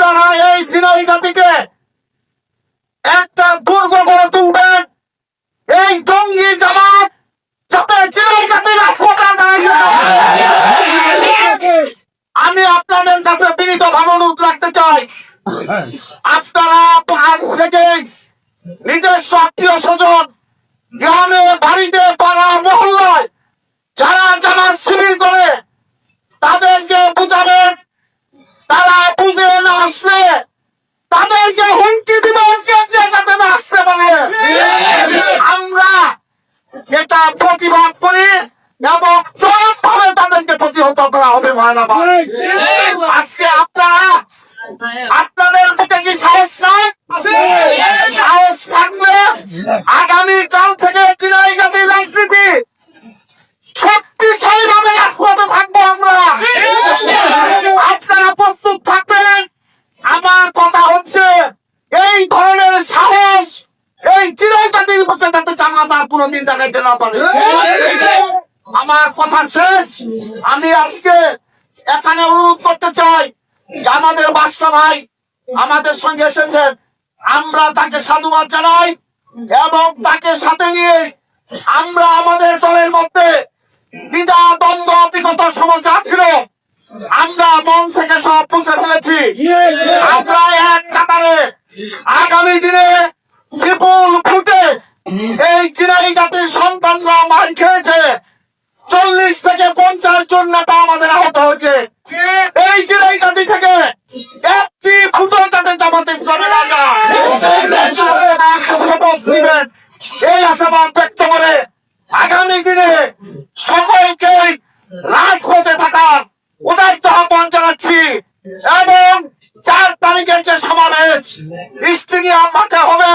আপনারা এই একটা দুর্গ করে তুলবেন। এই জঙ্গি জামাত যাতে রাষ্ট্রটা আমি আপনাদের কাছে বিনীত ভাবন উঠ রাখতে চাই। আপনারা তাদেরকে হুমকি দিব যাতে না আসতে পারে। আমরা এটা প্রতিবাদ করি এবং চরমভাবে তাদেরকে প্রতিহত করা হবে আজকে আপনারা আপনাদের বুকে কি সাহস নাই? সাহস থাকলে আগামী কাল থেকে চিরাই গাড়ি রাজনীতি শক্তিশালী ভাবে রাজপথে থাকব আমরা আপনারা প্রস্তুত থাকবেন আমার কথা হচ্ছে এই ধরনের সাহস এই চিরাই জাতির পক্ষে যাতে জামাত আর কোনোদিন দেখাইতে না পারে। আমার কথা শেষ। আমি আজকে এখানে অনুরোধ করতে চাই, যে আমাদের ভাই আমাদের সঙ্গে এসেছেন। আমরা তাকে সাধুবাদ জানাই এবং তাকে সাথে নিয়ে আমরা আমাদের দলের মধ্যে দ্বিধা, দ্বন্দ্ব অপিকতা সমাজ যা ছিল, আমরা মন থেকে সব পুষে ফেলেছি। আমরা এক চাতারে আগামী দিনে বিপুল এই চিনাই জাতির সন্তানরা মার খেয়েছে। চল্লিশ থেকে পঞ্চাশ জন নেতা আমাদের আহত হয়েছে। এই চিনাই জাতি থেকে একটি ফুটো যাতে জামাতে ইসলামী এই আশাবাদ ব্যক্ত করে আগামী দিনে সকলকে রাজপথে থাকার উদার্ত আহ্বান জানাচ্ছি। এবং চার তারিখের যে সমাবেশ স্টেডিয়াম মাঠে হবে।